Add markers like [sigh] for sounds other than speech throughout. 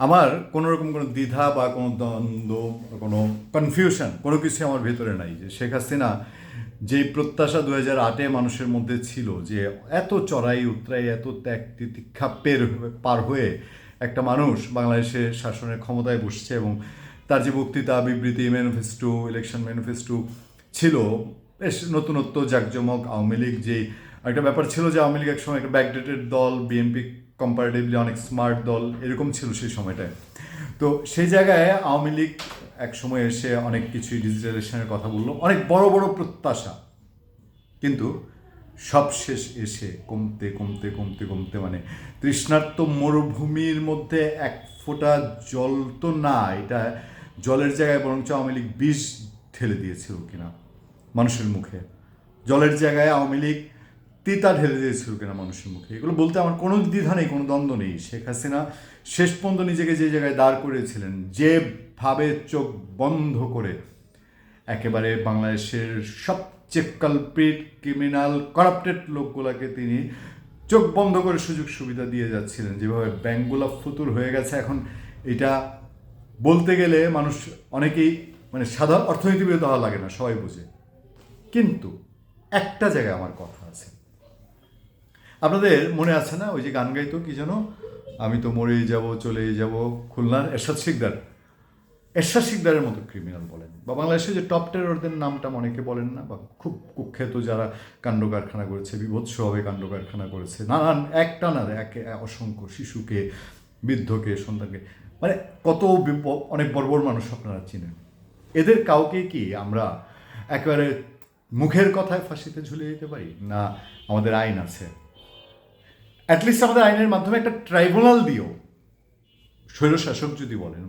আমার কোনো রকম কোনো দ্বিধা বা কোনো দ্বন্দ্ব কোনো কনফিউশন কোনো কিছু আমার ভেতরে নাই যে শেখ হাসিনা যেই প্রত্যাশা দু হাজার আটে মানুষের মধ্যে ছিল যে এত চড়াই উতরাই, এত ত্যাগ তিতিক্ষা পের পার হয়ে একটা মানুষ বাংলাদেশে শাসনের ক্ষমতায় বসছে এবং তার যে বক্তৃতা, বিবৃতি ম্যানিফেস্টো ইলেকশন ম্যানিফেস্টো ছিল, বেশ নতুনত্ব, জাকজমক, আওয়ামী লীগ যে একটা ব্যাপার ছিল যে আওয়ামী লীগ একসময় একটা ব্যাকডেটেড দল বিএনপি কম্পারেটিভলি অনেক স্মার্ট দল, এরকম ছিল সেই সময়টায়। তো সেই জায়গায় আওয়ামী লীগ এক সময় এসে অনেক কিছুই ডিজিটালাইজেশনের কথা বলল, অনেক বড় বড় প্রত্যাশা। কিন্তু সবশেষ এসে কমতে কমতে কমতে কমতে মানে তৃষ্ণার্ত মরুভূমির মধ্যে এক ফোঁটা জল তো না, এটা জলের জায়গায় বরঞ্চ আওয়ামী লীগ বিষ ঢেলে দিয়েছিল কিনা মানুষের মুখে। জলের জায়গায় আওয়ামী লীগ তিতা ঢেলে দিয়েছিল কিনা মানুষের মুখে। এগুলো বলতে আমার কোনো দ্বিধা নেই, কোনো দ্বন্দ্ব নেই। শেখ হাসিনা শেষ পর্যন্ত নিজেকে যে জায়গায় দাঁড় করিয়েছিলেন, যেভাবে চোখ বন্ধ করে একেবারে বাংলাদেশের সবচেয়ে কালপ্রিট ক্রিমিনাল করাপ্টেড লোকগুলোকে তিনি চোখ বন্ধ করে সুযোগ সুবিধা দিয়ে যাচ্ছিলেন। যেভাবে ব্যাঙ্কগুলো ফুতুর হয়ে গেছে, এখন এটা বলতে গেলে মানুষ অনেকেই মানে সাধারণ অর্থনীতিবিদ হওয়া লাগে না, সবাই বুঝে। কিন্তু একটা জায়গায় আমার কথা আছে। আপনাদের মনে আছে না? ওই যে গান গাইতো কি যেন? আমি তো মরেই যাব, চলেই যাব। খুলনার এরশাদ শিকদার। এরশাদ শিকদারের মতো ক্রিমিনাল বলেন। বা বাংলাদেশে যে টপ টেররদের নামটা অনেকে বলেন না? বা খুব কুখ্যাত যারা কাণ্ড কারখানা করেছে, বিভৎসভাবে কাণ্ড কারখানা করেছে, নানান, একটা না, একে অসংখ্য শিশুকে, বৃদ্ধকে, সন্তানকে। মানে কত অনেক বড় বড় মানুষ আপনারা চিনেন। এদের কাউকে কি আমরা একেবারে মুখের কথায় ফাঁসিতে ঝুলিয়ে দিতে পারি? না, আমাদের আইন আছে। অ্যাটলিস্ট আমাদের আইনের মাধ্যমে একটা ট্রাইব্যুনাল দিও। স্বৈরশাসক যদি বলেন,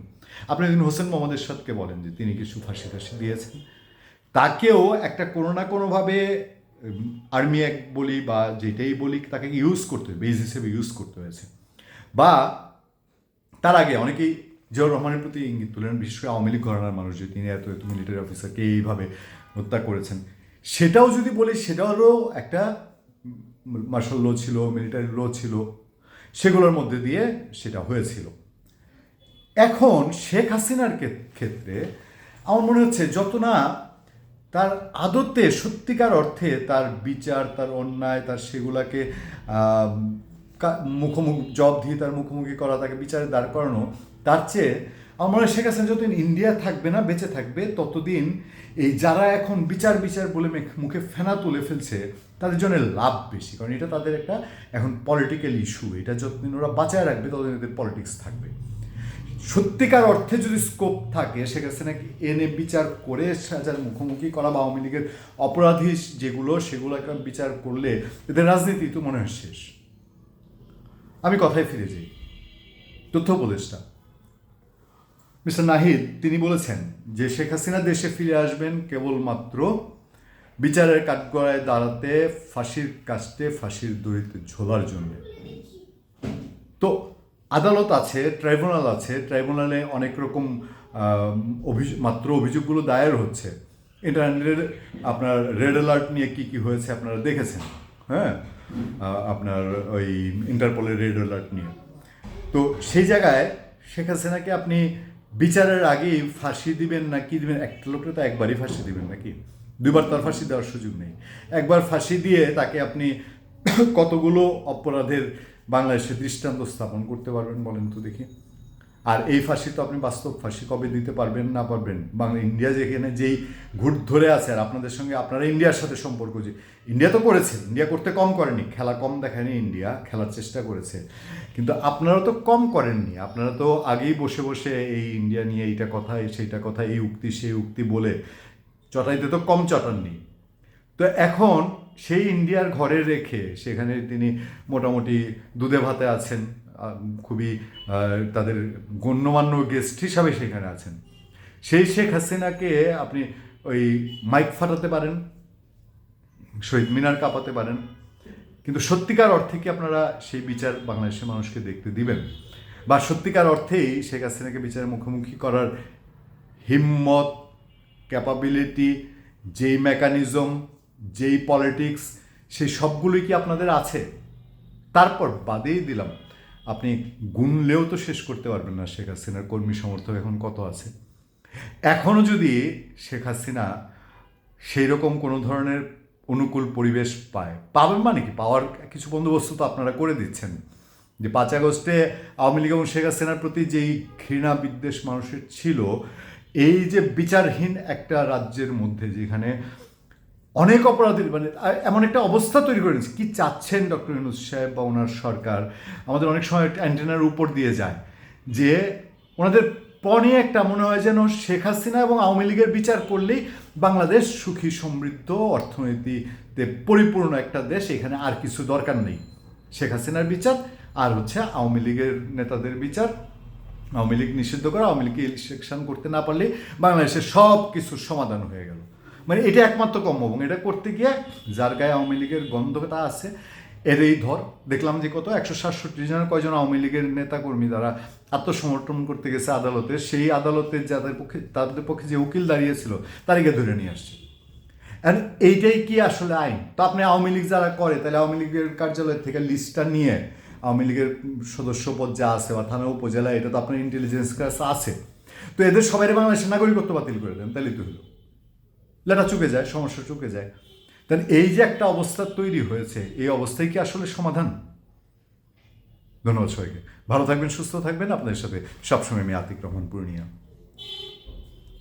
আপনি যদি হোসেন মোহাম্মদ এরশাদকে বলেন যে তিনি কিছু ফাঁসি ফাঁসি দিয়েছেন, তাকেও একটা কোনো না কোনোভাবে আর্মি এক বলি বা যেটাই বলি, তাকে ইউজ করতে হবে বেজ হিসেবে ইউজ করতে হয়েছে। বা তার আগে অনেকেই জিয়াউর রহমানের প্রতি ইঙ্গিত তুলেন, বিশেষ করে আওয়ামী লীগ ঘরানার মানুষ যে তিনি এত এত মিলিটারি অফিসারকে এইভাবে হত্যা করেছেন। সেটাও যদি বলি, সেটারও একটা মার্শাল ল ছিল মিলিটারি ল ছিল, সেগুলোর মধ্যে দিয়ে সেটা হয়েছিল। এখন শেখ হাসিনার ক্ষেত্রে আমার মনে হচ্ছে যত না তার আদতে সত্যিকার অর্থে তার বিচার, তার অন্যায়, তার সেগুলাকে মুখোমুখি জব দিয়ে তার মুখোমুখি করা, তাকে বিচারে দাঁড় করানো, তার চেয়ে আমার শেখ হাসিনা যতদিন ইন্ডিয়া থাকবে না, বেঁচে থাকবে, ততদিন এই যারা এখন বিচার বিচার বলে মুখে ফেনা তুলে ফেলছে, তাদের জন্য লাভ বেশি। কারণ এটা তাদের একটা এখন পলিটিক্যাল ইস্যু এটা যতদিন ওরা বাঁচায় রাখবে, ততদিন এদের পলিটিক্স থাকবে। সত্যিকার অর্থে যদি স্কোপ থাকে, শেখ হাসিনাকে এনে বিচার করে সাজার মুখোমুখি করা বা আওয়ামী লীগের অপরাধী যেগুলো সেগুলো একটা বিচার করলে এদের রাজনীতি তো মনে হয় শেষ। আমি কথায় ফিরে যাই। তথ্য উপদেষ্টা। মিস্টার নাহিদ, তিনি বলেছেন যে শেখ হাসিনা দেশে ফিরে আসবেন কেবলমাত্র বিচারের কাঠগড়ায় দাঁড়াতে, ফাঁসির কাস্টে ফাঁসির দড়িতে ঝোলার জন্য। তো আদালত আছে, ট্রাইব্যুনাল আছে, ট্রাইব্যুনালে অনেক রকম অভিযোগ মাত্র অভিযোগগুলো দায়ের হচ্ছে। ইন্টারনেটের আপনার রেড অ্যালার্ট নিয়ে কি কি হয়েছে আপনারা দেখেছেন? হ্যাঁ? আপনার ওই ইন্টারপোলের রেড অ্যালার্ট নিয়ে। তো সেই জায়গায় শেখ হাসিনাকে আপনি বিচারের আগেই ফাঁসি দিবেন না কি দিবেন? একটা লোককে তো একবারই ফাঁসি দিবেন নাকি? দুইবার তার ফাঁসি দেওয়ার সুযোগ নেই। একবার ফাঁসি দিয়ে তাকে আপনি [coughs] কতগুলো অপরাধের বাংলাদেশে দৃষ্টান্ত স্থাপন করতে পারবেন বলেন তো দেখি। আর এই ফাঁসি তো আপনি বাস্তব ফাঁসি কবে দিতে পারবেন না পারবেন? বাংলা ইন্ডিয়া যেখানে যেই ঘুট ধরে আছে, আর আপনাদের সঙ্গে আপনারা ইন্ডিয়ার সাথে সম্পর্ক যে, ইন্ডিয়া তো করেছে, ইন্ডিয়া করতে কম করেনি, খেলা কম দেখায়নি ইন্ডিয়া, খেলার চেষ্টা করেছে। কিন্তু আপনারা তো কম করেননি, আপনারা তো আগেই বসে বসে এই ইন্ডিয়া নিয়ে এইটা কথা, সেইটা কথা, এই উক্তি, সেই উক্তি বলে চটাইতে তো কম চটাননি। তো এখন সেই ইন্ডিয়ার ঘরে রেখে সেখানে তিনি মোটামুটি দুধে ভাতে আছেন। খুবই তাদের গণ্যমান্য গেস্ট হিসাবে সেখানে আছেন। সেই শেখ হাসিনাকে আপনি ওই মাইক ফাটাতে পারেন, শহীদ মিনার কাঁপাতে পারেন, কিন্তু সত্যিকার অর্থে কি আপনারা সেই বিচার বাংলাদেশের মানুষকে দেখতে দিবেন? বা সত্যিকার অর্থেই শেখ হাসিনাকে বিচারের মুখোমুখি করার হিম্মত ক্যাপাবিলিটি যেই মেকানিজম যেই পলিটিক্স সেই সবগুলোই কি আপনাদের আছে? তারপর বাদেই দিলাম আপনি গুনলেও তো শেষ করতে পারবেন না শেখ হাসিনার কর্মী সমর্থক এখন কত আছে? এখনও যদি শেখ হাসিনা সেই রকম কোনো ধরনের অনুকূল পরিবেশ পায়, পাবেন মানে কি? পাওয়ার কিছু বন্দোবস্ত তো আপনারা করে দিচ্ছেন। যে পাঁচ আগস্টে আওয়ামী লীগ এবং শেখ হাসিনার প্রতি যেই ঘৃণা বিদ্বেষ মানুষের ছিল, এই যে বিচারহীন একটা রাজ্যের মধ্যে যেখানে অনেক অপরাধী মানে এমন একটা অবস্থা তৈরি করে কি চাচ্ছেন ডক্টর ইউনুস সাহেব বা ওনার সরকার? আমাদের অনেক সময় অ্যান্টেনার উপর দিয়ে যায় যে, ওনাদের পণে একটা মনে হয় যেন শেখ হাসিনা এবং আওয়ামী লীগের বিচার করলেই বাংলাদেশ সুখী, সমৃদ্ধ, অর্থনীতিতে পরিপূর্ণ একটা দেশ, এখানে আর কিছু দরকার নেই। শেখ হাসিনার বিচার আর হচ্ছে আওয়ামী লীগের নেতাদের বিচার। আওয়ামী লীগ নিষিদ্ধ করা, আওয়ামী লীগকে ইলেকশন করতে না পারলে বাংলাদেশের সব কিছুর সমাধান হয়ে গেল। মানে এটা একমাত্র এবং এটা করতে গিয়ে যার গায়ে আওয়ামী লীগের গন্ধটা আছে, এরই ধর, দেখলাম যে কত, একশো সাতষট্টি জনের কয়জন আওয়ামী লীগের নেতাকর্মী যারা আত্মসমর্পণ করতে গেছে আদালতে। সেই আদালতে যাদের পক্ষে, তাদের পক্ষে যে উকিল দাঁড়িয়েছিল তারিখে ধরে নিয়ে আসছে। আর এইটাই কি আসলে আইন? তো আপনি আওয়ামী লীগ যারা করে, তাহলে আওয়ামী লীগের কার্যালয় থেকে লিস্টটা নিয়ে আওয়ামী লীগের সদস্য পদ যা আছে বা থানা, উপজেলা, এটা তো আপনার ইন্টেলিজেন্স কাছে আছে। তো এদের সবাই বাংলাদেশের নাগরিকত্ব বাতিল করে দেন তাহলে তো হলো। লেটা চুকে যায়, সমস্যা চুকে যায়। তাহলে এই যে একটা অবস্থা তৈরি হয়েছে, এই অবস্থায় কি আসলে সমাধান? ধন্যবাদ সবাইকে। ভালো থাকবেন, সুস্থ থাকবেন। আপনাদের সাথে সবসময় আমি আতিক রহমান, পূর্ণিয়া।